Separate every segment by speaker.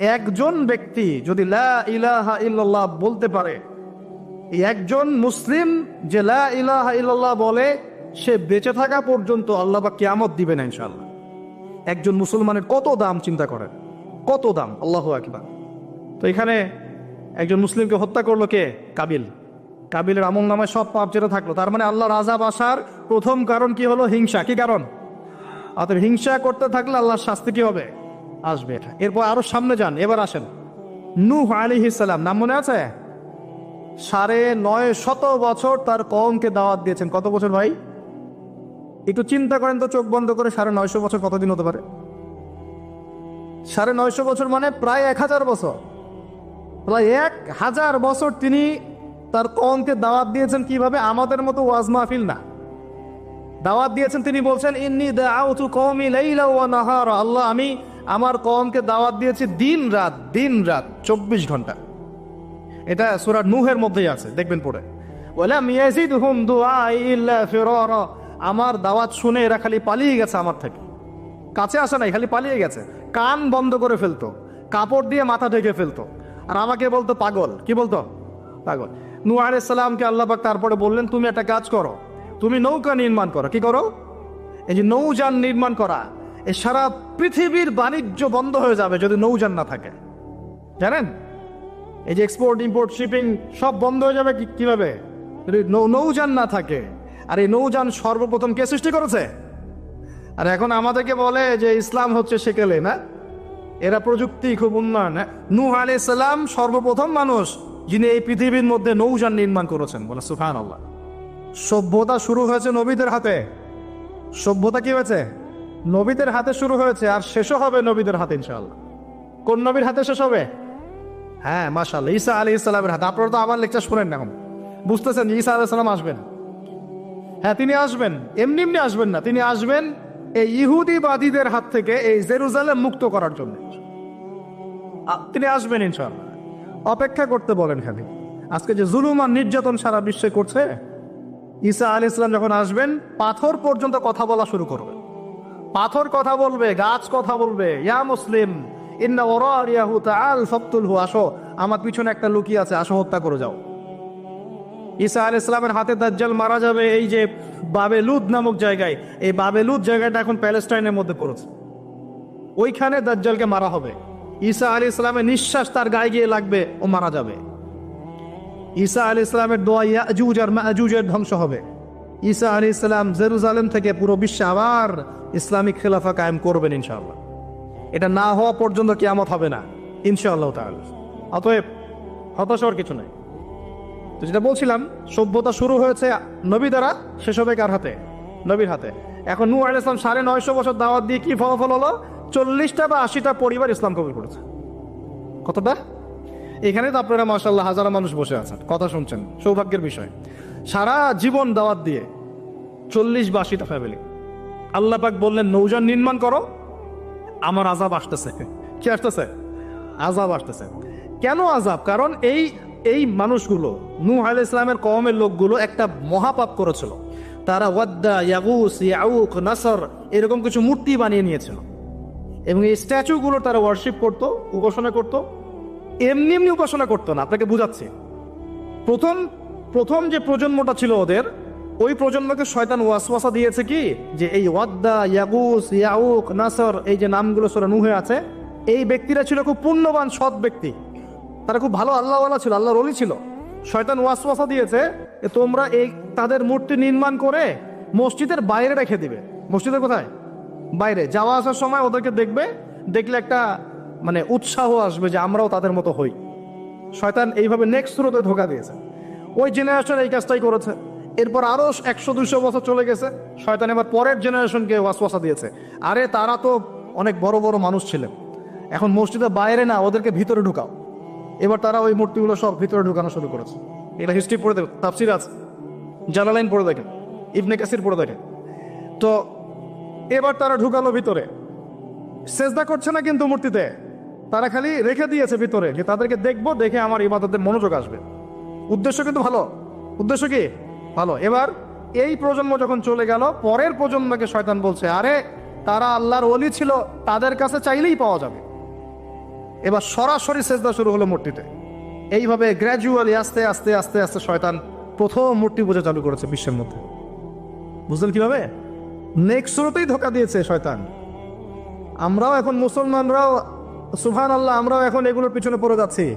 Speaker 1: একজন ব্যক্তি যদি লা ইলাহা ইল্লাল্লাহ বলতে পারে একজন মুসলিম যে লা ইলাহা ইল্লাল্লাহ বলে, সে বেঁচে থাকা পর্যন্ত আল্লাহ বা কিয়ামত দিবে না ইনশাল্লাহ একজন মুসলমানের কত দাম চিন্তা করেন? কত দাম? আল্লাহ আকবার। তো এখানে একজন মুসলিমকে হত্যা করল কে? কাবিল। কাবিলের আমল নামায় সব পাপ যেটা থাকল, তার মানে আল্লাহ রাজা বাসার প্রথম কারণ কি হলো? হিংসা। কি কারণ? অতএব হিংসা করতে থাকলে আল্লাহর শাস্তি কি হবে? আসবে এটা। এরপর আরও সামনে যান, এবার আসেন। নূহ আলী ইসালাম নাম মনে আছে? সাড়ে নয় শত বছর তার কমকে দাওয়াত দিয়েছেন। কত বছর ভাই? একটু চিন্তা করেন তো, চোখ বন্ধ করে সাড়ে নয়শো বছর কতদিন হতে পারে? সাড়ে নয়শো বছর মানে প্রায় এক হাজার বছর। প্রায় এক হাজার বছর তিনি তার কমকে দাওয়াত দিয়েছেন কীভাবে? আমাদের মতো ওয়াজ মাহফিল না। দাওয়াত দিয়েছেন তিনি বলছেন, ইন্নি দাউতু কওমি লাইলা ওয়া নাহারা। আল্লাহ, আমি আমার কওমকে দাওয়াত দিয়েছি দিন রাত দিন রাত, চব্বিশ ঘণ্টা। এটা সূরা নুহের মধ্যেই আছে, দেখবেন ফিরারা। আমার দাওয়াত শুনে এরা খালি পালিয়ে গেছে আমার থেকে। কাছে আসে নাই, খালি পালিয়ে গেছে। কান বন্ধ করে ফেলতো। কাপড় দিয়ে মাথা ঢেকে ফেলতো। আর আমাকে বলতো, পাগল। কি বলতো? পাগল। নূ আল্লাহ পাক তারপরে বললেন, তুমি একটা কাজ করো। তুমি নৌকা নির্মাণ করো। কি করো? এই যে নৌযান নির্মাণ করা। এই সারা পৃথিবীর বাণিজ্য বন্ধ হয়ে যাবে যদি নৌযান না থাকে। জানেন? এই যে এক্সপোর্ট ইম্পোর্ট শিপিং সব বন্ধ হয়ে যাবে কীভাবে? যদি নৌযান না থাকে, আর এই নৌযান সর্বপ্রথম কে সৃষ্টি করেছে? আর এখন আমাদেরকে বলে যে ইসলাম হচ্ছে সেকেলে, না? এরা প্রযুক্তি খুব উন্নয়ন? নূহ আলাইহিস সালাম সর্বপ্রথম মানুষ যিনি এই পৃথিবীর মধ্যে নৌযান নির্মাণ করেছেন। বলে সুফান আল্লাহ সভ্যতা শুরু হয়েছে নবীদের হাতে। সভ্যতা কি হয়েছে? নবীদের হাতে শুরু হয়েছে আর শেষও হবে নবীদের হাতে, ইনশাআল্লাহ। কোন নবীর হাতে শেষ হবে? হ্যাঁ মাশাল্লাহ ঈসা আলী ইসলামের হাতে। আপনারা তো আবার লেকচার শুনেন না এখন। বুঝতেছেন, ঈসা আলাইহিস সালাম আসবেন? হ্যাঁ তিনি আসবেন। এমনি এমনি আসবেন না। তিনি আসবেন এই ইহুদিবাদীদের হাত থেকে এই জেরুজালেম মুক্ত করার জন্য। তিনি আসবেন, ইনশাআল্লাহ। অপেক্ষা করতে বলেন খালি। আজকে যে জুলুম আর নির্যাতন সারা বিশ্বে করছে, ঈসা আলী ইসলাম যখন আসবেন, পাথর পর্যন্ত কথা বলা শুরু করবে। পাথর কথা বলবে, গাছ কথা বলবে। ইয়া মুসলিম আমার পিছনে একটা লুকিয়ে আছে, আসো, হত্যা করে যাও। ঈসা আল ইসলামের হাতে দাজ্জাল মারা যাবে এই যে বাবেলুদ নামক জায়গায়। এই বাবেলুদ জায়গাটা এখন প্যালেস্টাইনের মধ্যে পড়েছে। ওইখানে দাজ্জালকে মারা হবে। ঈসা আলী ইসলামের নিঃশ্বাস তার গায়ে গিয়ে লাগবে, ও মারা যাবে। ঈসা আলী ইসলামের দোয়া ইয়াজুজ আর ধ্বংস হবে। ঈসা আলী ইসলাম জেরুজালেম থেকে পুরো বিশ্বে আবার ইসলামিক খেলাফা কায়েম করবেন ইনশাআল্লাহ। এটা না হওয়া পর্যন্ত কেয়ামত হবে না, ইনশাআল্লাহ তাআলা। অতএব হতাশ হওয়ার কিছু নাই। তো যেটা বলছিলাম, সভ্যতা শুরু হয়েছে নবী দ্বারা হবে কার হাতে? নবীর হাতে। এখন নূ আলাইহিস ইসলাম সাড়ে নয়শো বছর দাওয়াত দিয়ে কি ফলাফল হলো? চল্লিশটা বা আশিটা পরিবার ইসলাম কবুল করেছে। কতটা? এখানে তো আপনারা মাসাল্লাহ হাজারো মানুষ বসে আছেন, কথা শুনছেন, সৌভাগ্যের বিষয়। সারা জীবন দাওয়াত দিয়ে চল্লিশ বা আশিটা ফ্যামিলি আল্লাহ পাক বললেন, নৌযান নির্মাণ করো, আমার আজাব আসতেছে। কি আসতেছে? আজাব আসতেছে। কেন আজাব কারণ এই এই মানুষগুলো, নূহ আলাইহিস ইসলামের কওমের লোকগুলো একটা মহাপাপ করেছিল। তারা ওয়াদ্দা, ইয়াগুস, ইয়াউক, নাসর, এরকম কিছু মূর্তি বানিয়ে নিয়েছিল। এবং এই স্ট্যাচুগুলো তারা ওয়ার্শিপ করত, উপাসনা করত। এমনি এমনি উপাসনা করতো না, আপনাকে বুঝাচ্ছি। প্রথম প্রথম যে প্রজন্মটা ছিল ওদের ওই প্রজন্মকে শয়তান ওয়াসওয়াসা দিয়েছে কি? যে এই ওয়াদ্দা, ইয়াগুস, ইয়াউক, নাসর, এই যে নামগুলো সোরা নুহে আছে, এই ব্যক্তিরা ছিল খুব পুণ্যবান, সৎ ব্যক্তি। তারা খুব ভালো আল্লাহওয়ালা ছিল, আল্লাহর অলি ছিল। শয়তান ওয়াসওয়াসা দিয়েছে যে তোমরা এই তাদের মূর্তি নির্মাণ করে মসজিদের বাইরে রেখে দিবে। মসজিদের কোথায়? বাইরে। যাওয়া আসার সময় ওদেরকে দেখবে, দেখলে একটা মানে উৎসাহ আসবে যে আমরাও তাদের মতো হই। শয়তান এইভাবে নেক্সট থ্রোতে ধোকা দিয়েছে। ওই জেনারেশন এই কাজটাই করেছে। এরপর আরও একশো দুশো বছর চলে গেছে। শয়তান এবার পরের জেনারেশনকে ওয়াসওয়াসা দিয়েছে। আরে তারা তো অনেক বড় বড় মানুষ ছিলেন। এখন মসজিদের বাইরে না, ওদেরকে ভিতরে ঢুকাও। এবার তারা ওই মূর্তিগুলো সব ভিতরে ঢুকানো শুরু করেছে। এটা হিস্ট্রি পড়ে দেখো তাফসির আছে। জালালাইন পড়ে দেখেন, ইবনে কাসির পড়ে দেখেন। তো এবার তারা ঢুকালো ভিতরে। সেজদা করছে না কিন্তু মূর্তিতে। তারা খালি রেখে দিয়েছে ভিতরে, যে তাদেরকে দেখব, দেখে আমার ইবাদতের মনোযোগ আসবে। উদ্দেশ্য কিন্তু ভালো। উদ্দেশ্য কি? ভালো। এবার এই প্রজন্ম যখন চলে গেল, পরের প্রজন্মকে শয়তান বলছে, আরে, তারা আল্লাহর অলি ছিল, তাদের কাছে চাইলেই পাওয়া যাবে। এবার সরাসরি সেজদা শুরু হলো মূর্তিতে। এইভাবে গ্র্যাজুয়ালি আস্তে আস্তে আস্তে আস্তে শয়তান প্রথম মূর্তি পূজা চালু করেছে বিশ্বের মধ্যে। বুঝলেন কীভাবে? নেক্সট শুরুতেই ধোকা দিয়েছে শয়তান। আমরাও এখন মুসলমানরাও সুহান আল্লাহ আমরাও এখন এগুলোর পিছনে পড়ে যাচ্ছি।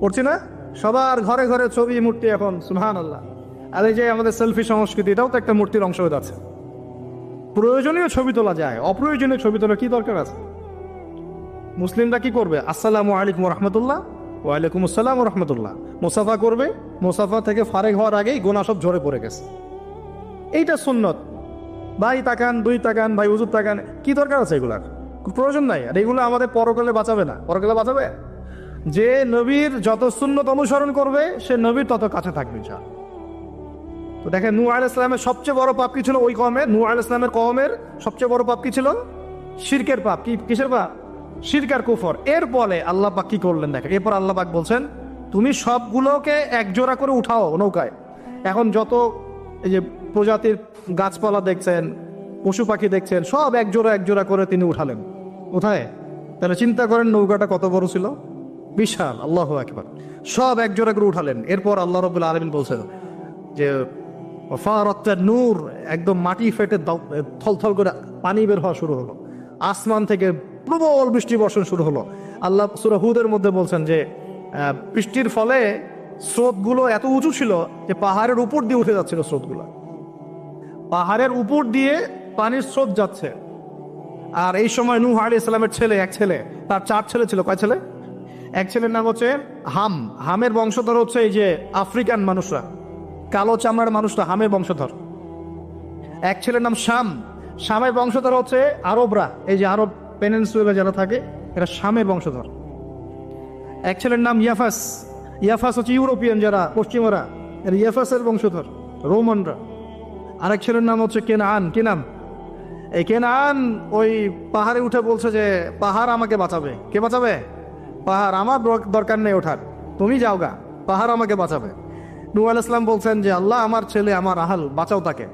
Speaker 1: পড়ছি না? সবার ঘরে ঘরে ছবি, মূর্তি এখন সুহান আল্লাহ আর এই যে আমাদের সেলফি সংস্কৃতি, এটাও তো একটা মূর্তির অংশ হয়ে যাচ্ছে। প্রয়োজনীয় ছবি তোলা যায়, অপ্রয়োজনীয় ছবি তোলা কি দরকার আছে? মুসলিমরা কি করবে? আসসালামু আলাইকুম রহমতুল্লাহ, ওয়ালাইকুম আসসালাম রহমতুল্লাহ। মুসাফা করবে, মুসাফা থেকে ফারেক হওয়ার আগেই গোনা সব ঝরে পড়ে গেছে। এইটা সুন্নত। ভাই তাকান, দুই তাকান, ভাই উজুর তাকান, কি দরকার আছে এগুলার? প্রয়োজন নাই। আর এগুলো আমাদের পরকালে বাঁচাবে না। পরকালে বাঁচাবে? যে নবীর যত সুন্নত অনুসরণ করবে, সে নবীর তত কাছে থাকবে যা তো দেখেন নূ আল ইসলামের সবচেয়ে বড় পাপ কি ছিল ওই কমের নূ আল ইসলামের কমের সবচেয়ে বড় পাপ কি ছিল? শিরকের পাপ। কি, কিসের পাপ? শিরকার কুফর। এর ফলে আল্লাহ পাক কি করলেন দেখেন, এরপর আল্লাহ পাক বলছেন, তুমি সবগুলোকে একজোড়া করে উঠাও নৌকায়। এখন যত এই যে প্রজাতির গাছপালা দেখছেন, পশু পাখি দেখছেন, সব একজোড়া একজোড়া করে তিনি উঠালেন। কোথায় তাহলে চিন্তা করেন নৌকাটা কত বড় ছিল? বিশাল, আল্লাহ একবার সব একজোড়া করে উঠালেন। এরপর আল্লাহ রবুল্লা আলমিন বলছেন যে নূর একদম মাটি ফেটে থলথল করে পানি বের হওয়া শুরু হলো। আসমান থেকে প্রবল বৃষ্টি বর্ষণ শুরু হলো। আল্লাহ সুরাহুদের মধ্যে বলছেন যে বৃষ্টির ফলে স্রোতগুলো এত উঁচু ছিল যে পাহাড়ের উপর দিয়ে উঠে যাচ্ছিল স্রোতগুলো। পাহাড়ের উপর দিয়ে পানির স্রোত যাচ্ছে। আর এই সময় নূহ আলী ইসলামের ছেলে, এক ছেলে, তার চার ছেলে ছিল। কয় ছেলে? এক ছেলের নাম হচ্ছে হাম। হামের বংশধর হচ্ছে এই যে আফ্রিকান মানুষরা। কালো চামড়ার মানুষরা হামের বংশধর। এক ছেলের নাম শাম। শামের বংশধর হচ্ছে আরবরা। এই যে আরব পেনেন্সুলা যারা থাকে, এরা শামের বংশধর। এক ছেলের নাম ইয়াফাস। ইয়াফাস হচ্ছে ইউরোপিয়ান যারা, পশ্চিমারা। এরা ইয়াফাসের বংশধর, রোমানরা। আরেক ছেলের নাম হচ্ছে কেনান। কি নাম এই কেনান ওই পাহাড়ে উঠে বলছে যে, পাহাড় আমাকে বাঁচাবে। কে বাঁচাবে? পাহাড় আমার দর- দরকার নেই ওঠার। তুমি যাও গা পাহাড় আমাকে বাঁচাবে। নূ আল ইসলাম বলছেন যে, আল্লাহ আমার ছেলে, আমার আহাল, বাঁচাও তাকে।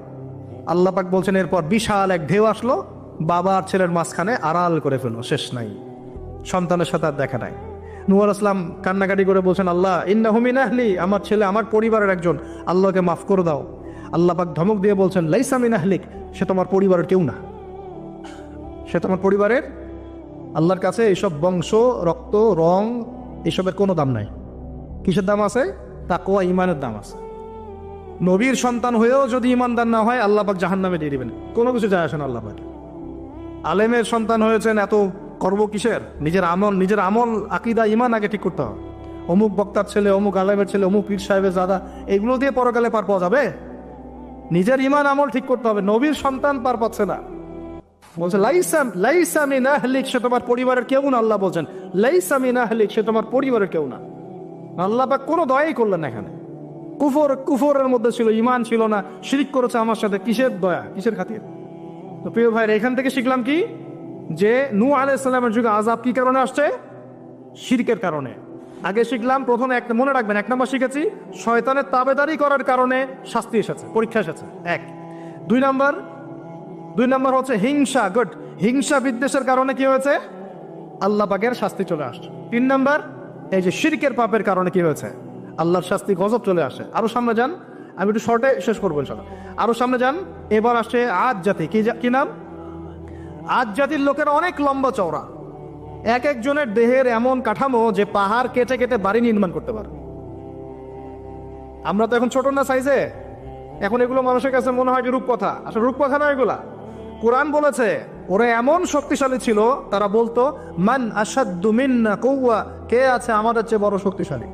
Speaker 1: আল্লাহ পাক বলছেন, এরপর বিশাল এক ঢেউ আসলো, বাবা আর ছেলের মাঝখানে আড়াল করে ফেলল, শেষ নাই। সন্তানের সাথে আর দেখা নাই। নুয়াল ইসলাম কান্নাকাটি করে বলছেন, আল্লাহ ইন্না হুমিন আহলি, আমার ছেলে, আমার পরিবারের একজন, আল্লাহকে মাফ করে দাও। আল্লাহ পাক ধমক দিয়ে বলছেন লাইসামিন আহলিক, সে তোমার পরিবারের কেউ না। সে তোমার পরিবারের আল্লাহর কাছে এইসব বংশ, রক্ত, রং, এসবের কোনো দাম নাই। কিসের দাম আছে? তাকোয়া ইমানের দাম আছে। নবীর সন্তান হয়েও যদি ইমানদার না হয়, আল্লাহ পাক জাহান নামে দিয়ে দিবেন। কোনো কিছু যায় আসে না আল্লাহ পাক আলেমের সন্তান হয়েছেন এত করব কিসের? নিজের আমল নিজের আমল, আকিদা ইমান আগে ঠিক করতে হবে। অমুক বক্তার ছেলে, অমুক আলেমের ছেলে, অমুক পীর সাহেবের দাদা, এগুলো দিয়ে পরকালে পার পাওয়া যাবে? নিজের ইমান আমল ঠিক করতে হবে। নবীর সন্তান পার পাচ্ছে না। বলছে, লাইসাম, লাইসামি না হলিক, সে তোমার পরিবারের কেউ না, আল্লাহ বলছেন। লাইসামি না হলিক, সে তোমার পরিবারের কেউ না। আল্লাহ পাক কোনো দয়াই করলেন এখানে। কুফর, কুফরের মধ্যে ছিল ইমান ছিল না। শিরিক করেছে আমার সাথে, কিসের দয়া, কিসের খাতির? তো প্রিয় ভাইরা, এখান থেকে শিখলাম কি? যে নূ আলাইসাল্লামের যুগে আজাব কি কারণে আসছে? শিরকের কারণে। আগে শিখলাম, প্রথমে এক, মনে রাখবেন, এক নম্বর শিখেছি, শয়তানের তাবেদারি করার কারণে শাস্তি এসেছে, পরীক্ষা এসেছে। এক। দুই নম্বর দুই নম্বর হচ্ছে হিংসা, গুড। হিংসা বিদ্বেষের কারণে কি হয়েছে? আল্লাহ পাকের শাস্তি চলে আসছে। তিন নম্বর এই যে শিরকের পাপের কারণে কি হয়েছে? আল্লাহর শাস্তি গজব চলে আসে। আরও সামনে যান, আমি একটু শর্টে শেষ করব ইনশাল্লাহ আরও সামনে যান, এবার আসে আজ জাতি। কি কি নাম? আজ জাতির লোকের অনেক লম্বা চওড়া। এক একজনের দেহের এমন কাঠামো যে পাহাড় কেটে কেটে বাড়ি নির্মাণ করতে পারে। আমরা তো এখন ছোট না সাইজে এখন এগুলো মানুষের কাছে মনে হয় যে রূপকথা। আসলে রূপকথা না এগুলা। কোরআন বলেছে ওরা এমন শক্তিশালী ছিল, তারা বলতো, মান আসাদ্দু মিন্না কৌয়া কে আছে আমাদের চেয়ে বড় শক্তিশালী?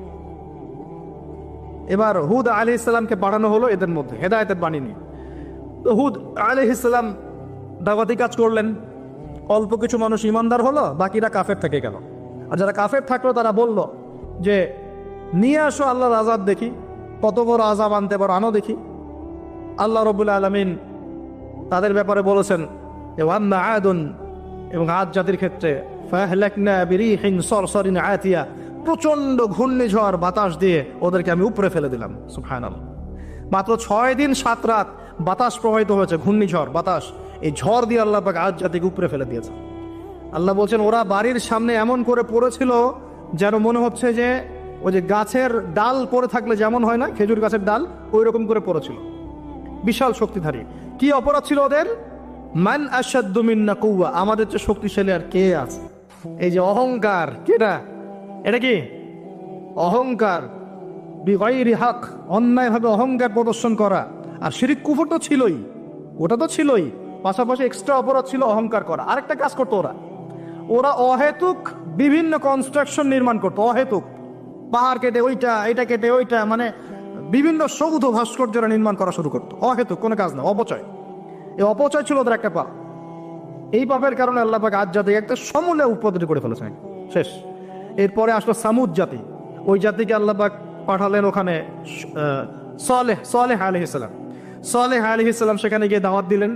Speaker 1: এবার হুদ আলি ইসলামকে পাঠানো হলো এদের মধ্যে, হেদায়তের বাণী নিয়ে। তো হুদ আলি ইসলাম দাওয়াতি কাজ করলেন, অল্প কিছু মানুষ ইমানদার হলো, বাকিরা কাফের থেকে গেল। আর যারা কাফের থাকল, তারা বলল যে, নিয়ে আসো আল্লাহর আজাব দেখি, কত বড় আজাব আনতে পারো, আনো দেখি। আল্লাহ রবুল্লা আলমিন তাদের ব্যাপারে বলেছেন যে ওয়ান্না আয়াদুন এবং আজ জাতির ক্ষেত্রে, ফাহলাকনা বিরিহিন সরসরিন আয়াতিয়া প্রচণ্ড ঘূর্ণিঝড় বাতাস দিয়ে ওদেরকে আমি উপরে ফেলে দিলাম, সুবহানাল্লাহ। মাত্র ছয় দিন, সাত রাত বাতাস প্রবাহিত হয়েছে, ঘূর্ণিঝড়, বাতাস। এই ঝড় দিয়ে আল্লাহ পাক আজ জাতিকে উপরে ফেলে দিয়েছে। আল্লাহ বলছেন, ওরা বাড়ির সামনে এমন করে পড়েছিল, যেন মনে হচ্ছে যে, ওই যে গাছের ডাল পড়ে থাকলে যেমন হয় না, খেজুর গাছের ডাল ওই রকম করে পড়েছিল। বিশাল শক্তিধারী। কি অপরাধ ছিল ওদের? মান আসাদ্দু মিন্না কৌয়া আমাদের যে শক্তিশালী আর কে আছে? এই যে অহংকার কেটা এটা কি? অহংকার। বিগয়রি হক, অন্যায়ভাবে অহংকার প্রদর্শন করা। আর শিরিক কুফর তো ছিলই, ওটা তো ছিলই। পাশাপাশি এক্সট্রা অপরাধ ছিল অহংকার করা। আরেকটা কাজ করতো ওরা। ওরা অহেতুক বিভিন্ন কনস্ট্রাকশন নির্মাণ করতো, অহেতুক। পাহাড় কেটে ওইটা এটা কেটে ওইটা মানে বিভিন্ন সৌধ ভাস্কর্যরা নির্মাণ করা শুরু করতো। অহেতুক, কোনো কাজ না, অপচয়। এই অপচয় ছিল ওদের একটা পাপ। এই পাপের কারণে আল্লাহ পাক আজ জাতিকে একটা সমূলে উপদ্রব করে ফেলেছেন। শেষ। এরপরে আসলো সামুদ জাতি। ওই জাতিকে আল্লাহ পাক পাঠালেন ওখানে সালেহ সালেহ আলহিসাল্লাম সালেহ আলহিসাল্লাম সেখানে গিয়ে দাওয়াত দিলেন।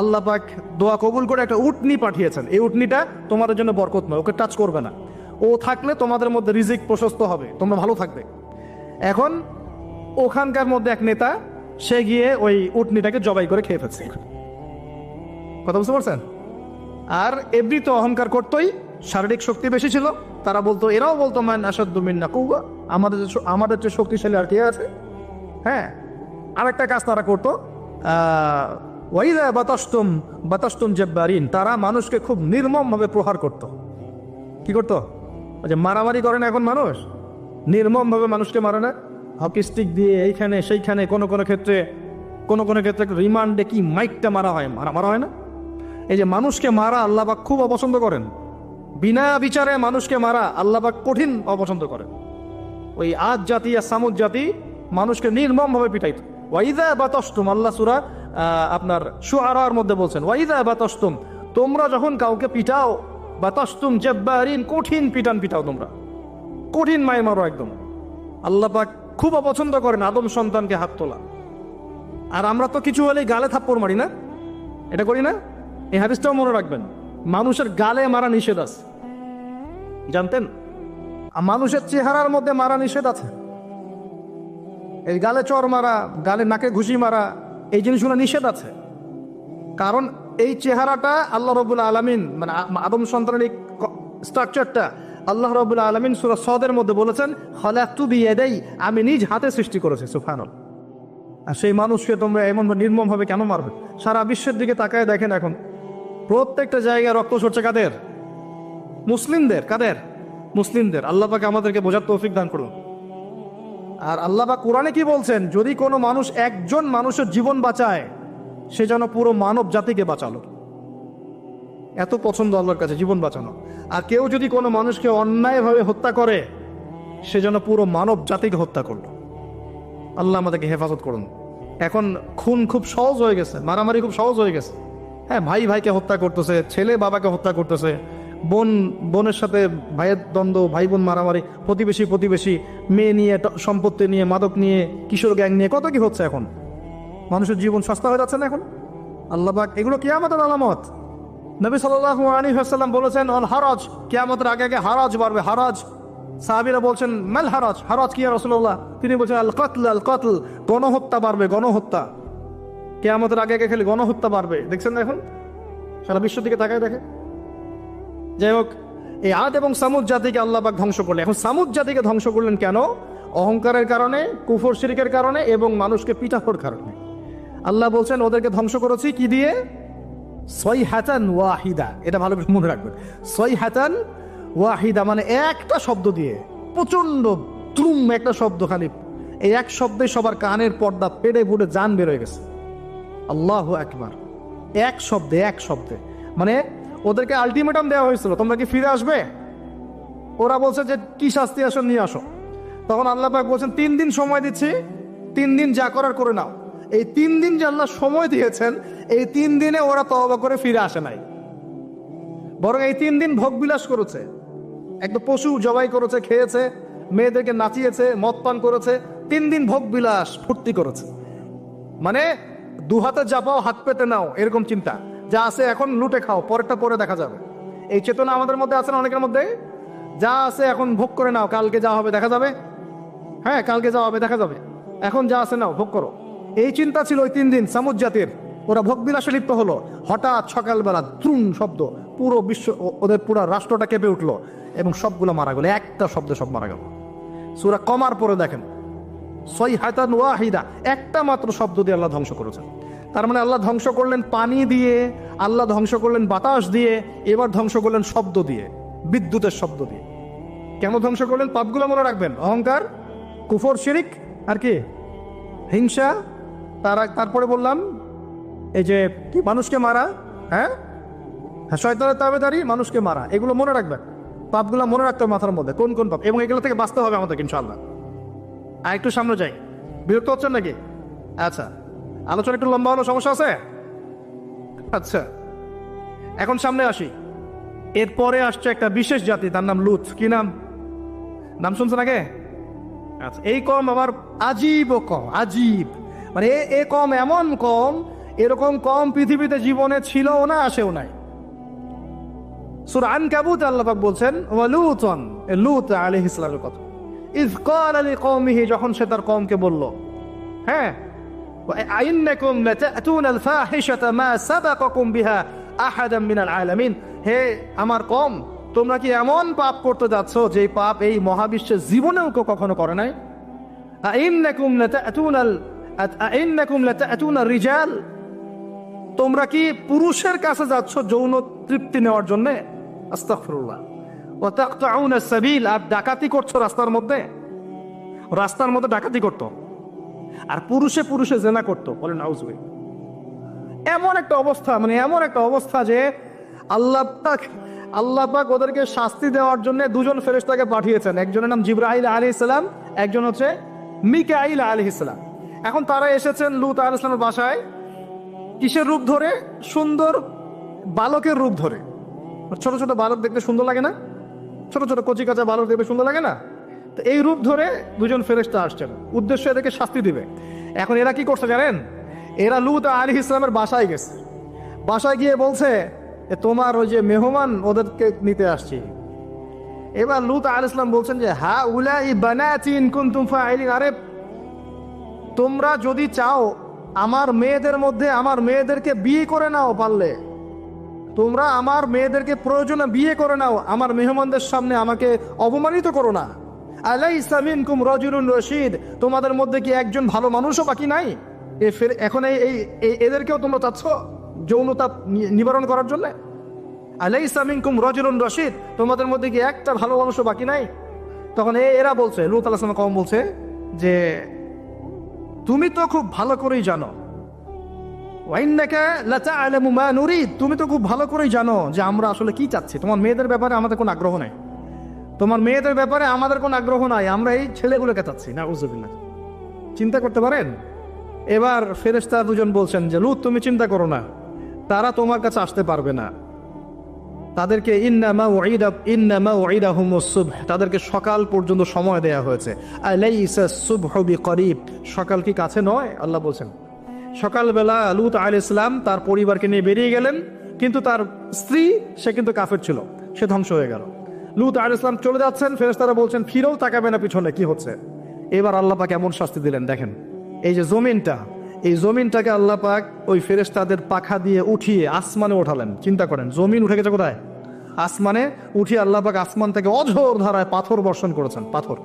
Speaker 1: আল্লাহ পাক দোয়া কবুল করে একটা উটনি পাঠিয়েছেন। এই উটনিটা তোমাদের জন্য বরকত নয়, ওকে টাচ করবে না। ও থাকলে তোমাদের মধ্যে রিজিক প্রশস্ত হবে, তোমরা ভালো থাকবে। এখন ওখানকার মধ্যে এক নেতা সে গিয়ে ওই উটনিটাকে জবাই করে খেয়ে ফেলছে। কথা বুঝতে পারছেন? আর এমনি তো অহংকার করতোই, শারীরিক শক্তি বেশি ছিল, তারা বলতো, এরাও বলতো, মান আসাদ্দু মিন্না কৌয়া আমাদের যে আমাদের যে শক্তিশালী আর কে আছে হ্যাঁ? আরেকটা কাজ তারা করতো ওয়াইদা বাতাস্তুম বাতাস্তুম জব্বারিন তারা মানুষকে খুব নির্মমভাবে প্রহার করত। কি করতো? যে মারামারি করে না এখন মানুষ? নির্মমভাবে মানুষকে মারে না? হকি স্টিক দিয়ে এইখানে সেইখানে কোনো কোনো ক্ষেত্রে, কোনো কোনো ক্ষেত্রে রিমান্ডে কি মাইকটা মারা হয়? মারা মারা হয় না? এই যে মানুষকে মারা আল্লাহবাক খুব অপছন্দ করেন। বিনা বিচারে মানুষকে মারা আল্লাহবাক কঠিন অপছন্দ করেন। ওই আজ জাতি আর সামুদ জাতি মানুষকে নির্মমভাবে পিটাইত। ওয়াইদা বাতস্তুম, আল্লাহ সুরা আপনার সুআরার মধ্যে বলছেন, ওয়াইদা বাতস্তুম, তোমরা যখন কাউকে পিটাও, বাতস্তুম জব্বারিন, কঠিন পিটান পিটাও তোমরা। কঠিন মায় মারো একদম। আল্লাহ পাক খুব অপছন্দ করেন আদম সন্তানকে হাত তোলা। আর আমরা তো কিছু হলেই গালে থাপ্পড় মারি না? এটা করি না? এই হাদিসটাও মনে রাখবেন, মানুষের গালে মারা নিষেধ আছে। জানতেন? মানুষের চেহারার মধ্যে মারা নিষেধ আছে। এই গালে চর মারা, গালে নাকে ঘুষি মারা, এই জিনিসগুলো নিষেধ আছে। কারণ এই চেহারাটা আল্লাহ রবুল্লা আলমিন মানে আদম সন্তানের স্ট্রাকচারটা আল্লাহ রবুল্লা আলমিন সুরা সদের মধ্যে বলেছেন হলাক্তু বিয়েদেই আমি নিজ হাতে সৃষ্টি করেছি সুফানল আর সেই মানুষকে তোমরা এমন নির্মমভাবে কেন মারবে? সারা বিশ্বের দিকে তাকায় দেখেন এখন, প্রত্যেকটা জায়গায় রক্ত সরছে কাদের? মুসলিমদের কাদের? মুসলিমদের। আল্লাহ পাকে আমাদেরকে বোঝার তৌফিক দান করুন। আর আল্লাহ পাক কোরআনে কি বলছেন? যদি কোনো মানুষ একজন মানুষের জীবন বাঁচায়, সে যেন পুরো মানব জাতিকে বাঁচালো। এত পছন্দ আল্লাহর কাছে, জীবন বাঁচানো। আর কেউ যদি কোনো মানুষকে অন্যায়ভাবে হত্যা করে, সে যেন পুরো মানব জাতিকে হত্যা করল। আল্লাহ আমাদেরকে হেফাজত করুন। এখন খুন খুব সহজ হয়ে গেছে, মারামারি খুব সহজ হয়ে গেছে। হ্যাঁ ভাই ভাইকে হত্যা করতেছে, ছেলে বাবাকে হত্যা করতেছে, বোন, বোনের সাথে ভাইয়ের দ্বন্দ্ব ভাই বোন মারামারি, প্রতিবেশী প্রতিবেশী, মেয়ে নিয়ে সম্পত্তি নিয়ে, মাদক নিয়ে, কিশোর গ্যাং নিয়ে, কত কি হচ্ছে এখন? মানুষের জীবন সস্তা হয়ে যাচ্ছে না এখন? আল্লাহ এগুলো কিয়ামতের আলামত। নবী সাল্লাহ আলী হাসাল্লাম বলেছেন, অল হারাজ, কিয়ামতের আগে আগে হারাজ বাড়বে, হারাজ। সাহাবিরা বলছেন, মেল হারাজ? হারাজ কি রসুল্লাহ তিনি বলছেন, আল কতল আল কতল, গণহত্যা বাড়বে, গণহত্যা। কেয়ামতের আগে আগে খালি গণহত্যা বাড়বে। দেখছেন এখন? সারা বিশ্ব দিকে তাকায় দেখে। যাই হোক, এই আদ এবং সামুদ জাতিকে আল্লাহ পাক ধ্বংস করলেন। এখন সামুদ জাতিকে ধ্বংস করলেন কেন? অহংকারের কারণে, কুফর শিরিকের কারণে এবং মানুষকে পিটাফোর কারণে। আল্লাহ বলছেন, ওদেরকে ধ্বংস করেছি কি দিয়ে? সই হাতান ওয়াহিদা। এটা ভালো করে মনে রাখবেন। সই হাতান ওয়াহিদা মানে একটা শব্দ দিয়ে প্রচণ্ড দ্রুম একটা শব্দ খালি। এই এক শব্দে সবার কানের পর্দা পেড়ে পুড়ে জান বেরোয় গেছে। আল্লাহ একবার এক শব্দে এক শব্দে। মানে ওদেরকে আলটিমেটাম দেওয়া হয়েছিল, তোমরা কি ফিরে আসবে? ওরা বলছে যে, কি শাস্তি আসো নিয়ে আসো। তখন আল্লাহ পাক বলছেন, তিন দিন সময় দিচ্ছি, তিন দিন যা করার করে নাও। এই তিন দিন যে আল্লাহ সময় দিয়েছেন, এই তিন দিনে ওরা তওবা করে ফিরে আসে নাই। বরং এই তিন দিন ভোগ বিলাস করেছে। একদম পশু জবাই করেছে, খেয়েছে, মেয়েদেরকে নাচিয়েছে, মদ পান করেছে, তিন দিন ভোগ বিলাস, ফুর্তি করেছে। মানে দু হাতে চাপাও, হাত পেতে নাও, এরকম চিন্তা। যা আছে এখন লুটে খাও, পরেরটা পরে দেখা যাবে। এই চেতনা আমাদের মধ্যে আছে না অনেকের মধ্যে? যা আছে এখন ভোগ করে নাও, কালকে যা হবে দেখা যাবে? হ্যাঁ কালকে যা হবে দেখা যাবে। এখন যা আছে নাও, ভোগ করো। এই চিন্তা ছিল ওই তিন দিন, সামুদ জাতির। ওরা ভোগ বিলাসে লিপ্ত হলো। হঠাৎ সকালবেলা ত্রুন শব্দ, পুরো বিশ্ব ওদের পুরো রাষ্ট্রটা কেঁপে উঠল এবং সবগুলো মারা গেল। একটা শব্দে সব মারা গেল। সুরা কমার পরে দেখেন সই হাতান ওয়াহিদা, একটা মাত্র শব্দ দিয়ে আল্লাহ ধ্বংস করেছেন। তার মানে আল্লাহ ধ্বংস করলেন পানি দিয়ে, আল্লাহ ধ্বংস করলেন বাতাস দিয়ে, এবার ধ্বংস করলেন শব্দ দিয়ে, বিদ্যুতের শব্দ দিয়ে। কেন ধ্বংস করলেন? পাপগুলো মনে রাখবেন। অহংকার, কুফর, শিরিক, আর কি? হিংসা তার তারপরে বললাম, এই যে কি মানুষকে মারা হ্যাঁ? হ্যাঁ শয়তানের তাবেদারি, মানুষকে মারা, এগুলো মনে রাখবেন পাপগুলো মনে রাখতে হবে মাথার মধ্যে, কোন কোন পাপ। এবং এগুলো থেকে বাঁচতে হবে আমাদের ইনশাআল্লাহ। আর একটু সামনে যাই। বিরক্ত হচ্ছেন নাকি? আচ্ছা আলোচনা একটু লম্বা হলো সমস্যা আছে? আচ্ছা এখন সামনে আসি। এরপরে আসছে একটা বিশেষ জাতি, তার নাম লুত কি নাম? নাম শুনছেন আগে? আচ্ছা এই কম আবার আজীব কম, আজীব। মানে এ- কম, এমন কম, এরকম কম পৃথিবীতে জীবনে ছিলও না, আসেও নাই। সুরান কাবুত আল্লাপাক বলছেন ওয়ালুতন লুত আলাইহিস সালামের কথা। ইজ ক্বালা লিকওমিহি, যখন সে তার কওমকে বলল হ্যাঁ আইন্নাকুম লাতাতুনা আল ফাহিশাতা মা সাবাকাকুম বিহা আহাদাম মিনাল আলামিন। হে আমার কম তোমরা কি এমন পাপ করতে যাচ্ছ যে পাপ এই মহাবিশ্বের জীবনেও কখনো করে নাই? আইন্নাকুম লাতাতুনা আল রিজাল। তোমরা কি পুরুষের কাছে যাচ্ছ যৌন তৃপ্তি নেওয়ার জন্য? আর ডাকাতি করছ রাস্তার মধ্যে? রাস্তার মধ্যে ডাকাতি করতো। আর পুরুষে পুরুষে জেনা করতো। বলেন এমন একটা অবস্থা মানে এমন একটা অবস্থা যে আল্লাহ আল্লাহ ওদেরকে শাস্তি দেওয়ার জন্য দুজন ফেরেস্তাকে পাঠিয়েছেন। একজনের নাম জিব্রাহিল আলী ইসলাম একজন হচ্ছে মিকাইল আলী ইসলাম এখন তারা এসেছেন লুত আল ইসলামের বাসায়। কিসের রূপ ধরে? সুন্দর বালকের রূপ ধরে। ছোট ছোট বালক দেখতে সুন্দর লাগে না? ছোট ছোট কচি কাঁচা বালক দেখতে সুন্দর লাগে না? তো এই রূপ ধরে দুজন ফেরেস্তা আসছেন। উদ্দেশ্য এদেরকে শাস্তি দিবে। এখন এরা কি করছে জানেন? এরা লুত আলী ইসলামের বাসায় গেছে। বাসায় গিয়ে বলছে তোমার ওই যে মেহমান ওদেরকে নিতে আসছি। এবার লুত আল ইসলাম বলছেন যে, হা উলা ই বানাতিন কুনতুম ফাইলিন। আরে তোমরা যদি চাও আমার মেয়েদের মধ্যে আমার মেয়েদেরকে বিয়ে করে নাও পারলে, তোমরা আমার মেয়েদেরকে প্রয়োজনে বিয়ে করে নাও। আমার মেহমানদের সামনে আমাকে অপমানিত করো না। আলাই ইসলামিন কুম রজুলুন রশিদ, তোমাদের মধ্যে কি একজন ভালো মানুষও বাকি নাই? এ ফের এখন এই এদেরকেও তোমরা চাচ্ছ যৌনতা নিবারণ করার জন্য? আলাই ইসলামিন কুম রজুলুন রশিদ, তোমাদের মধ্যে কি একটা ভালো মানুষও বাকি নাই? তখন এ- এরা বলছে, লুত আলাহ কম বলছে যে তুমি তো খুব ভালো করেই জানো। তুমি তো খুব ভালো করেই জানো যে আমরা আসলে কি চাচ্ছি। তোমার মেয়েদের ব্যাপারে আমাদের কোনো আগ্রহ নাই। তোমার মেয়েদের ব্যাপারে আমাদের কোনো আগ্রহ নাই। আমরা এই ছেলেগুলোকে চাচ্ছি। না উজুবিল্লাহ চিন্তা করতে পারেন? এবার ফেরেশতা দুজন বলছেন যে, লুত, তুমি চিন্তা করো না। তারা তোমার কাছে আসতে পারবে না। তাদেরকে ইন্নামা ওয়াইদা ইন্নামা ওয়াইদাহুমুস সুবহ তাদেরকে সকাল পর্যন্ত সময় দেয়া হয়েছে। আলাইসা সুবহু বিকরিব। সকাল কি কাছে নয়? আল্লাহ বলছেন। সকালবেলা লুত আল ইসলাম তার পরিবারকে নিয়ে বেরিয়ে গেলেন, কিন্তু তার স্ত্রী, সে কিন্তু কাফের ছিল। সে ধ্বংস হয়ে গেল। লুত আল ইসলাম চলে যাচ্ছেন, ফেরেশতারা বলছেন, ফিরেও তাকাবে না পিছনে, কি হচ্ছে? এবার আল্লাহ পাক এমন শাস্তি দিলেন। দেখেন, এই যে জমিনটা এই জমিনটাকে আল্লাহ পাক ওই ফেরেশতাদের পাখা দিয়ে উঠিয়ে আসমানে ওঠালেন। চিন্তা করেন, জমিন উঠে গেছে কোথায়? আসমানে উঠিয়ে আল্লাহ পাক আসমান থেকে অঝোর ধারায় পাথর বর্ষণ করেছেন, পাথর।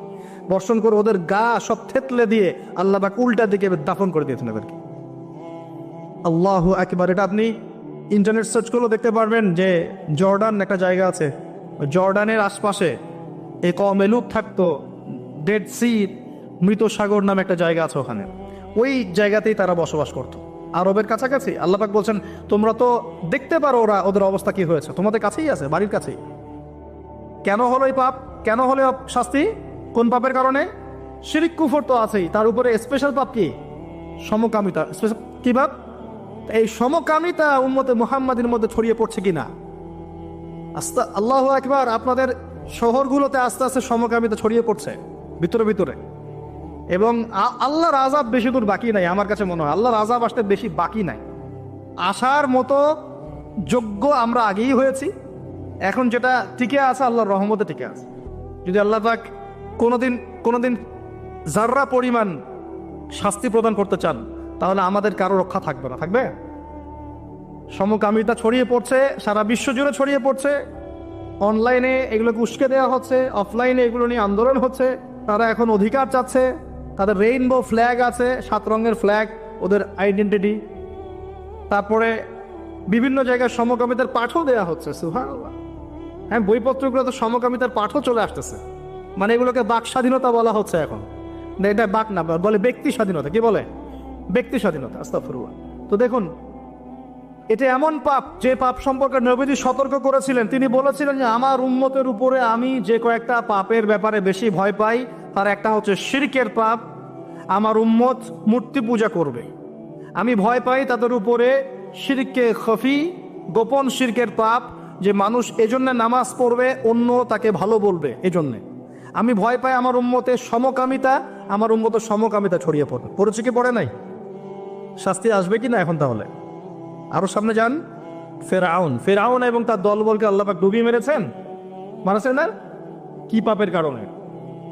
Speaker 1: বর্ষণ করে ওদের গা সব থেতলে দিয়ে আল্লাহ পাক উল্টা দিকে দাফন করে দিয়েছেন এদেরকে আল্লাহ একবার এটা আপনি ইন্টারনেট সার্চ করলেও দেখতে পারবেন যে জর্ডান একটা জায়গা আছে। জর্ডানের আশপাশে এই কমেলুক থাকতো ডেড সি মৃত সাগর নামে একটা জায়গা আছে ওখানে। ওই জায়গাতেই তারা বসবাস করত। আরবের কাছাকাছি আল্লাপাক বলছেন, তোমরা তো দেখতে পারো ওরা ওদের অবস্থা কি হয়েছে। তোমাদের কাছেই আছে, বাড়ির কাছেই। কেন হলো এই পাপ? কেন হলো শাস্তি? কোন পাপের কারণে? শিরিক কুফর তো আছেই, তার উপরে স্পেশাল পাপ কি? সমকামিতা স্পেশাল কি পাপ? এই সমকামিতা উম্মতে মুহাম্মাদের মধ্যে ছড়িয়ে পড়ছে কিনা? আস্তে, আল্লাহ একবার আপনাদের শহরগুলোতে আস্তে আস্তে সমকামিতা ছড়িয়ে পড়ছে, ভিতরে ভিতরে। এবং আল্লাহর আজাব বেশি দূর বাকি নাই, আমার কাছে মনে হয়। আল্লাহর আজাব আসতে বেশি বাকি নাই। আসার মতো যোগ্য আমরা আগেই হয়েছি। এখন যেটা টিকে আছে, আল্লাহর রহমতে টিকে আছে। যদি আল্লাহ পাক কোনোদিন কোনোদিন যার্রা পরিমাণ শাস্তি প্রদান করতে চান, তাহলে আমাদের কারও রক্ষা থাকবে না। থাকবে? সমকামিতা ছড়িয়ে পড়ছে, সারা বিশ্ব জুড়ে ছড়িয়ে পড়ছে। অনলাইনে এগুলোকে উস্কে দেওয়া হচ্ছে, অফলাইনে এগুলো নিয়ে আন্দোলন হচ্ছে। তারা এখন অধিকার চাচ্ছে। তাদের রেইনবো ফ্ল্যাগ আছে, সাত রঙের ফ্ল্যাগ ওদের আইডেন্টিটি তারপরে বিভিন্ন জায়গায় সমকামিতার পাঠও দেওয়া হচ্ছে, সুবহানাল্লাহ। হ্যাঁ বইপত্রগুলো তো সমকামিতার পাঠও চলে আসতেছে। মানে এগুলোকে বাক স্বাধীনতা বলা হচ্ছে এখন। এটা বাক না, বলে ব্যক্তি স্বাধীনতা, কি বলে? ব্যক্তি স্বাধীনতা আস্তাফরুল্লাহ তো দেখুন, এটা এমন পাপ, যে পাপ সম্পর্কে নবীজি সতর্ক করেছিলেন। তিনি বলেছিলেন যে, আমার উম্মতের উপরে আমি যে কয়েকটা পাপের ব্যাপারে বেশি ভয় পাই তার একটা হচ্ছে শিরকের পাপ আমার উম্মত মূর্তি পূজা করবে। আমি ভয় পাই তাদের উপরে শিরকে খফি, গোপন শিরকের পাপ, যে মানুষ এজন্য নামাজ পড়বে, অন্য তাকে ভালো বলবে এজন্যে। আমি ভয় পাই আমার উম্মতে সমকামিতা, আমার উম্মত সমকামিতা ছড়িয়ে পড়বে পড়েছে কি পড়ে নাই? শাস্তি আসবে কি না এখন তাহলে? আরও সামনে যান। ফেরাউন ফেরাউন এবং তার দলবলকে আল্লাপাক ডুবিয়ে মেরেছেন? মারেছেন না? কি পাপের কারণে?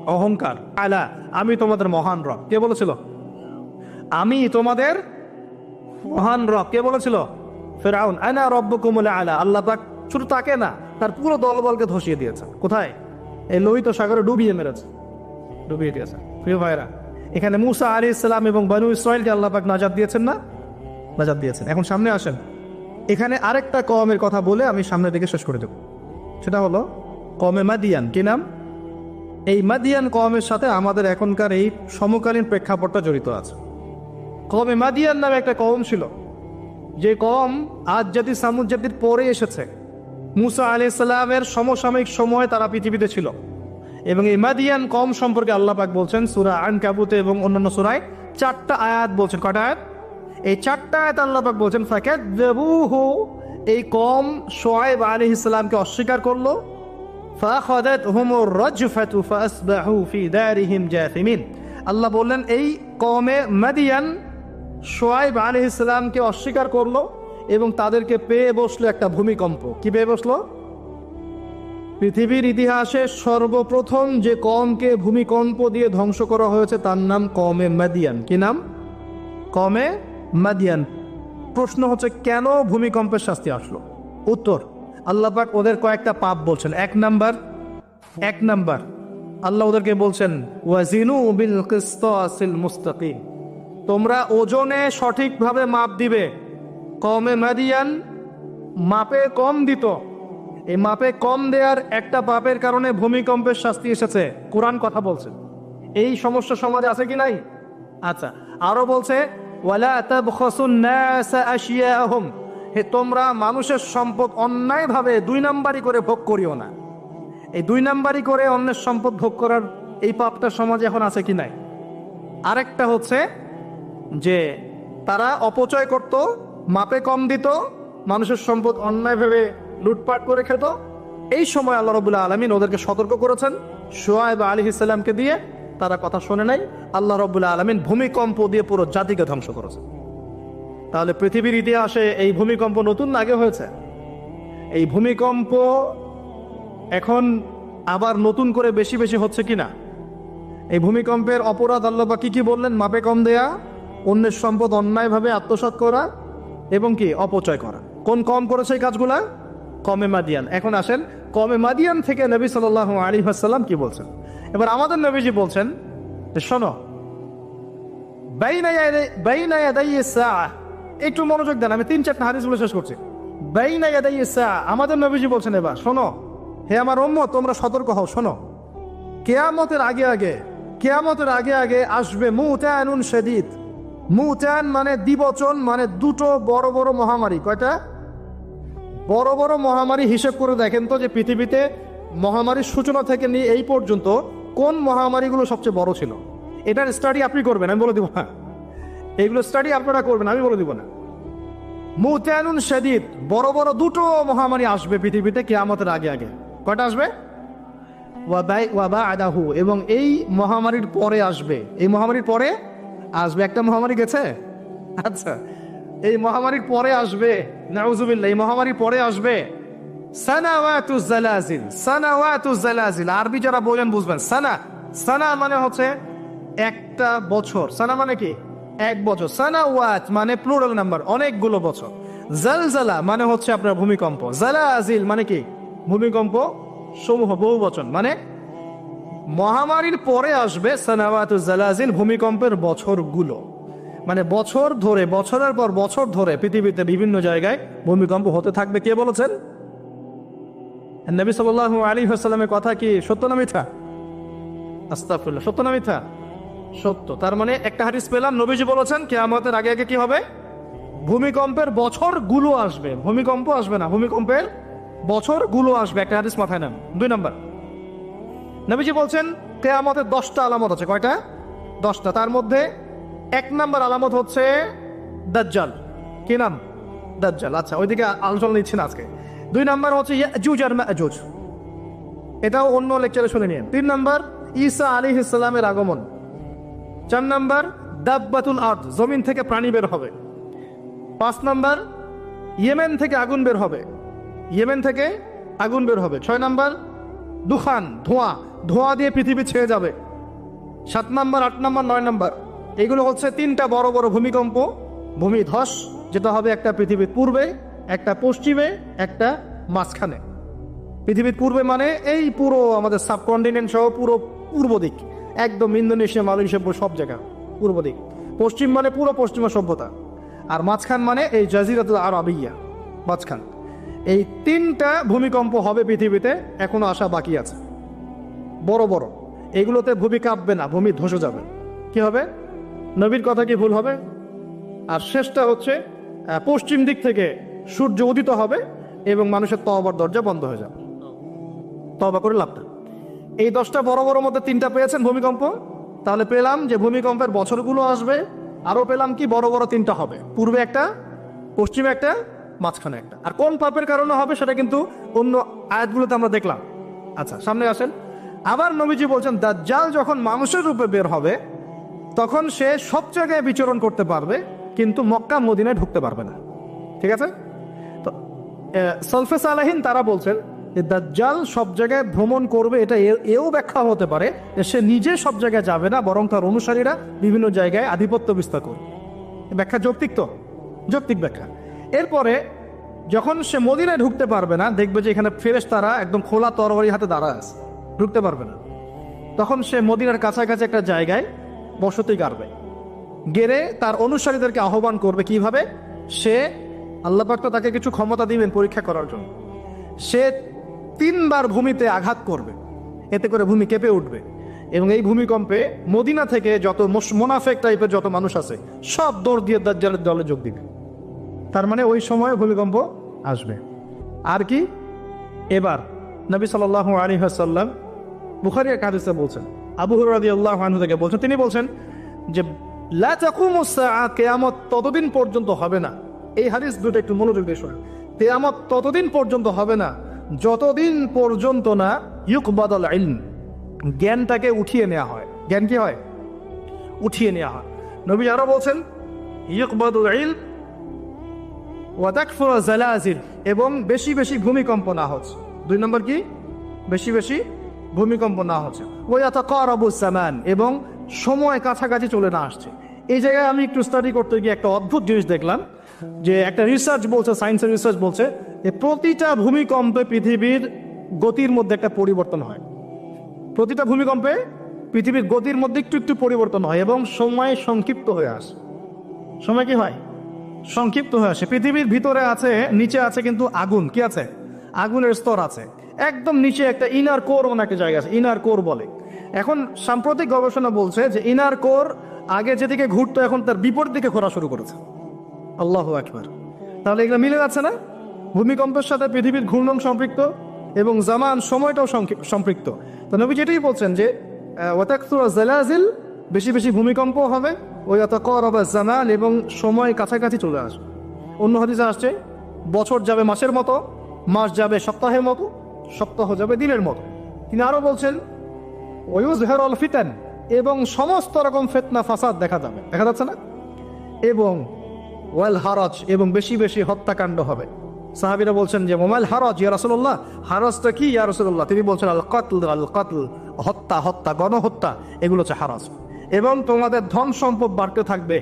Speaker 1: অহংকার। আলা, আমি তোমাদের মহান রব। কে বলেছিল? আমি তোমাদের মহান রব। কে বলেছিল? ফেরাউন। আনা রব্ব কুমলে আলা। আল্লাহ পাক শুধু তাকে না, তার পুরো দলবলকে ধসিয়ে দিয়েছে কোথায়? এই লোহিত সাগরে ডুবিয়ে মেরেছে। ডুবিয়ে দিয়েছে। প্রিয় ভাইরা এখানে মুসা আলী ইসলাম এবং বানু ইসরায়েলকে আল্লাহ পাক নাজাদ দিয়েছেন না? নাজাদ দিয়েছেন। এখন সামনে আসেন। এখানে আরেকটা কমের কথা বলে আমি সামনের দিকে শেষ করে দেব। সেটা হলো কমে মাদিয়ান। কি নাম? এই মাদিয়ান কমের সাথে আমাদের এখনকার এই সমকালীন প্রেক্ষাপটটা জড়িত আছে। কমে মাদিয়ান নামে একটা কম ছিল। যে কম আজ জাতি সামুদ জাতির পরে এসেছে। মুসা আলি সাল্লামের সমসাময়িক সময়ে তারা পৃথিবীতে ছিল। এবং এই মাদিয়ান কম সম্পর্কে আল্লাহ পাক বলছেন, সুরা আন কাবুতে এবং অন্যান্য সুরায় চারটা আয়াত বলছেন। কটা আয়াত? এই চারটা আয়াত আল্লাহ পাক বলছেন দেবুহু এই কম সোয়াইব আলী ইসলামকে অস্বীকার করল। আল্লাহ বললেন, এই কমে মাদিয়ান সোয়াইব আলী ইসলামকে অস্বীকার করল এবং তাদেরকে পেয়ে বসল একটা ভূমিকম্প। কি পেয়ে বসল? পৃথিবীর ইতিহাসে সর্বপ্রথম যে কমকে ভূমিকম্প দিয়ে ধ্বংস করা হয়েছে তার নাম কমে মাদিয়ান। কি নাম? কমে মাদিয়ান। প্রশ্ন হচ্ছে, কেন ভূমিকম্পের শাস্তি আসলো? উত্তর আল্লাহ পাক ওদের কয়েকটা পাপ বলছেন। এক নাম্বার এক নাম্বার, আল্লাহ ওদেরকে বলছেন, ওয়াজিনু বিল কিসতাসিল মুস্তাকিম। তোমরা ওজনে সঠিকভাবে মাপ দিবে। কমে মাদিয়ান, মাপে কম দিত। এই মাপে কম দেওয়ার একটা পাপের কারণে ভূমিকম্পের শাস্তি এসেছে। কোরআন কথা বলছে। এই সমস্যা সমাজে আছে কি নাই? আচ্ছা আরও বলছে, ওয়ালা তাবখাসুন নাসা আশিয়াহুম। হে, তোমরা মানুষের সম্পদ অন্যায়ভাবে দুই নাম্বারই করে ভোগ করিও না। এই দুই নাম্বারই করে অন্যের সম্পদ ভোগ করার এই পাপটা সমাজে এখন আছে কি নাই? আরেকটা হচ্ছে যে, তারা অপচয় করত, মাপে কম দিত, মানুষের সম্পদ অন্যায়ভাবে লুটপাট করে খেত। এই সময় আল্লাহ রবুল্লাহ আলমিন ওদেরকে সতর্ক করেছেন। সোয়াইব আলী ইসলামকে দিয়ে তারা কথা শোনে নাই। আল্লাহ রবুল্লাহ আলমিন ভূমিকম্প দিয়ে পুরো জাতিকে ধ্বংস করেছে তাহলে পৃথিবীর ইতিহাসে এই ভূমিকম্প নতুন আগে হয়েছে? এই ভূমিকম্প এখন আবার নতুন করে বেশি বেশি হচ্ছে কিনা? এই ভূমিকম্পের অপরাধ আল্লাহ কি কি বললেন? মাপে কম দেয়া, অন্যের সম্পদ অন্যায়ভাবে আত্মসাৎ করা এবং কি? অপচয় করা। কোন কম করেছে এই কাজগুলা? কমে মাদিয়ান। এখন আসেন, কমে মাদিয়ান থেকে নবী সাল আলী হাসাল্লাম কি বলছেন? এবার আমাদের নবীজি বলছেন শোনো, বাইনা ইয়াদাই- বাইনা ইয়াদাই সাআ। একটু মনোযোগ দেন, আমি তিন চারটা হাদিস বলে শেষ করছি। বাইনা ইয়াদাই। আমাদের নবীজি বলছেন এবার, শোনো, হে আমার অম্ম তোমরা সতর্ক হও, শোনো। কেয়ামতের আগে আগে, কেয়ামতের আগে আগে আসবে মুতানুন শদীদ। মুতান মানে দিবচন মানে দুটো বড় বড় মহামারী। কয়টা? বড় বড় মহামারী হিসেব করে দেখেন তো যে পৃথিবীতে মহামারীর সূচনা থেকে নিয়ে এই পর্যন্ত কোন মহামারীগুলো সবচেয়ে বড় ছিল। এটার স্টাডি আপনি করবেন, আমি বলে দিব না এইগুলো স্টাডি আপনারা করবেন, আমি বলে দিব না। মুতানুন শদীদ, বড় বড় দুটো মহামারী আসবে পৃথিবীতে, কেয়ামতের আগে আগে। কয়টা আসবে? আদাহু এবং এই মহামারীর পরে আসবে। এই মহামারীর পরে আসবে। একটা মহামারী গেছে? আচ্ছা এই মহামারীর পরে আসবে। এই মহামারীর পরে আসবে। আরবি যারা বলেন বুঝবেন। সানা সানা মানে হচ্ছে একটা বছর। সানা মানে কি? এক বছর। সানাওয়াত মানে প্লুরাল নাম্বার অনেকগুলো বছর। জালজালা মানে হচ্ছে আপনার ভূমিকম্প। জালা আজিল মানে কি? ভূমিকম্প সমূহ, বহু বচন। মানে মহামারীর পরে আসবে সানাওয়াত জালাজিল ভূমিকম্পের বছরগুলো। মানে বছর ধরে, বছরের পর বছর ধরে পৃথিবীতে বিভিন্ন জায়গায় ভূমিকম্প হতে থাকবে। কে বলেছেন? নবী সাল্লাহ আলী হাসালামের কথা কি সত্য না মিথ্যা? আস্তাফুল্লাহ সত্য না মিথ্যা? সত্য। তার মানে একটা হাদিস পেলাম, নবীজি বলেছেন, কেয়ামতের আগে আগে কি হবে? ভূমিকম্পের বছরগুলো আসবে। ভূমিকম্প আসবে না, ভূমিকম্পের বছরগুলো আসবে। একটা হাদিস মাথায় নেন। দুই নম্বর। নবীজি বলছেন, কেয়ামতের দশটা আলামত আছে। কয়টা? দশটা। তার মধ্যে এক নম্বর আলামত হচ্ছে দাজ্জাল। কি নাম? দাজ্জাল। আচ্ছা ওইদিকে আলোচনা নিচ্ছি না আজকে। দুই নম্বর হচ্ছে ইয়াজুজ আর মাজুজ। এটাও অন্য লেকচারে শুনে নিন তিন নম্বর, ঈসা আলী ইসলামের আগমন। চার নাম্বার, দাব্বাতুল আদ জমিন থেকে প্রাণী বের হবে। পাঁচ নাম্বার, ইয়েমেন থেকে আগুন বের হবে। ইয়েমেন থেকে আগুন বের হবে। ছয় নাম্বার, দুখান, ধোঁয়া। ধোঁয়া দিয়ে পৃথিবী ছেয়ে যাবে। সাত নাম্বার, আট নাম্বার, নয় নাম্বার। এগুলো হচ্ছে তিনটা বড় বড় ভূমিকম্প, ভূমিধস, যেটা হবে একটা পৃথিবীর পূর্বে, একটা পশ্চিমে, একটা মাঝখানে। পৃথিবীর পূর্বে মানে এই পুরো আমাদের সাবকন্টিনেন্ট সহ পুরো পূর্ব দিক। একদম ইন্দোনেশিয়া, মালয়েশিয়া সব জায়গা, পূর্ব দিক। পশ্চিম মানে পুরো পশ্চিমা সভ্যতা। আর মাঝখান মানে এই জাজিরাত আর আবিয়া মাঝখান। এই তিনটা ভূমিকম্প হবে পৃথিবীতে, এখনও আসা বাকি আছে। বড় বড়। এগুলোতে ভূমি কাঁপবে না, ভূমি ধসে যাবে। কি হবে? নবীর কথা কি ভুল হবে? আর শেষটা হচ্ছে পশ্চিম দিক থেকে সূর্য উদিত হবে এবং মানুষের তহবার দরজা বন্ধ হয়ে যাবে। তবা করে লাভটা। এই দশটা বড় বড় মধ্যে তিনটা পেয়েছেন ভূমিকম্প। তাহলে পেলাম যে ভূমিকম্পের বছরগুলো আসবে, আরও পেলাম কি বড় বড় তিনটা হবে। পূর্বে একটা, পশ্চিমে একটা, মাঝখানে একটা। আর কোন পাপের কারণে হবে সেটা কিন্তু অন্য আয়াতগুলোতে আমরা দেখলাম। আচ্ছা সামনে আসেন। আবার নবীজি বলছেন, দাজ্জাল যখন মানুষের রূপে বের হবে, তখন সে সব জায়গায় বিচরণ করতে পারবে, কিন্তু মক্কা মদিনায় ঢুকতে পারবে না। ঠিক আছে? তো সলফেস আলাহিন তারা বলছেন দাজ্জাল সব জায়গায় ভ্রমণ করবে, এটা এও ব্যাখ্যা হতে পারে সে নিজে সব জায়গায় যাবে না, বরং তার অনুসারীরা বিভিন্ন জায়গায় আধিপত্য বিস্তার করবে। ব্যাখ্যা যৌক্তিক তো? যৌক্তিক ব্যাখ্যা। এরপরে যখন সে মদিনায় ঢুকতে পারবে না, দেখবে যে এখানে ফেরেস তারা একদম খোলা তরবারি হাতে দাঁড়া আছে, ঢুকতে পারবে না। তখন সে মদিনার কাছাকাছি একটা জায়গায় বসতি গাড়বে। গেড়ে তার অনুসারীদেরকে আহ্বান করবে কীভাবে? সে, আল্লাহ পাক তো তাকে কিছু ক্ষমতা দিবেন পরীক্ষা করার জন্য। সে তিনবার ভূমিতে আঘাত করবে। এতে করে ভূমি কেঁপে উঠবে। এবং এই ভূমিকম্পে মদিনা থেকে যত মোনাফেক টাইপের যত মানুষ আছে, সব দৌড় দিয়ে দাজ্জালের দলে যোগ দিবে। তার মানে ওই সময় ভূমিকম্প আসবে। আর কি? এবার নবী সাল্লাহ আলী হাসাল্লাম বুখারি এক বলছেন, আবু হুরাদি আল্লাহ থেকে বলছেন, তিনি বলছেন যে কিয়ামত ততদিন পর্যন্ত হবে না। এই হাদিস দুটো একটু মনোযোগ দিয়ে শোনেন। কিয়ামত ততদিন পর্যন্ত হবে না যতদিন পর্যন্ত না ইউকবাদাল ইলম জ্ঞানটাকে উঠিয়ে নেওয়া হয়। জ্ঞান কি হয়? উঠিয়ে নেওয়া হয়। নবী আরও বলছেন, ইউকবাদুল ইলম ওয়াদাকফুর এবং বেশি বেশি ভূমিকম্প না হচ্ছে। দুই নম্বর কি? বেশি বেশি ভূমিকম্প না হচ্ছে। ওয়াতা করাবু সামান এবং সময় কাছাকাছি চলে না আসছে। এই জায়গায় আমি একটু স্টাডি করতে গিয়ে একটা অদ্ভুত জিনিস দেখলাম, যে একটা রিসার্চ বলছে সায়েন্সের রিসার্চ বলছে প্রতিটা ভূমিকম্পে পৃথিবীর গতির মধ্যে একটা পরিবর্তন হয়। প্রতিটা ভূমিকম্পে পৃথিবীর গতির মধ্যে একটু একটু পরিবর্তন হয় এবং সময় সংক্ষিপ্ত হয়ে আসে। সময় কি হয়? সংক্ষিপ্ত হয়ে আসে। পৃথিবীর ভিতরে আছে, নিচে আছে কিন্তু আগুন। কি আছে? আগুনের স্তর আছে। একদম নিচে একটা ইনার কোর একটা জায়গা আছে ইনার কোর বলে। এখন সাম্প্রতিক গবেষণা বলছে যে ইনার কোর আগে যেদিকে ঘুরতো, এখন তার বিপরীত দিকে ঘোরা শুরু করেছে। আল্লাহ একবার তাহলে এগুলো মিলে যাচ্ছে না? ভূমিকম্পের সাথে পৃথিবীর ঘূর্ণন সম্পৃক্ত এবং জামান সময়টাও সম্পৃক্ত। তো নবী যেটাই বলছেন যে জালাজিল, বেশি বেশি ভূমিকম্প হবে ওই অতকরবা জামাল এবং সময় কাছাকাছি চলে আসবে। অন্য হাদিসে আসছে, বছর যাবে মাসের মতো, মাস যাবে সপ্তাহের মতো, সপ্তাহ যাবে দিনের মতো। তিনি আরও বলছেন ওয়ুজ হের অল ফিতেন এবং সমস্ত রকম ফেতনা, ফাসাদ দেখা যাবে। দেখা যাচ্ছে না? এবং ওয়েল হারজ এবং বেশি বেশি হত্যাকাণ্ড হবে। সাহাবিরা বলছেন যে মোমাইল হারজ, ইয়া রসুল্লাহ হারজটা কি, ইয়া রসুল্লাহ তিনি বলছেন, আল কতল আল কতল, হত্যা হত্যা, গণহত্যা, এগুলো হচ্ছে হারজ। এবং তোমাদের ধন সম্পদ বাড়তে থাকবে।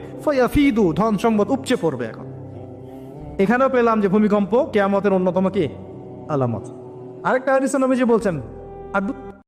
Speaker 1: ফিদু ধন সম্পদ উপচে পড়বে এখন। এখানেও পেলাম যে, ভূমিকম্প কেয়ামতের অন্যতম কি? আলামত। আরেকটা হারিস নবীজি বলছেন আর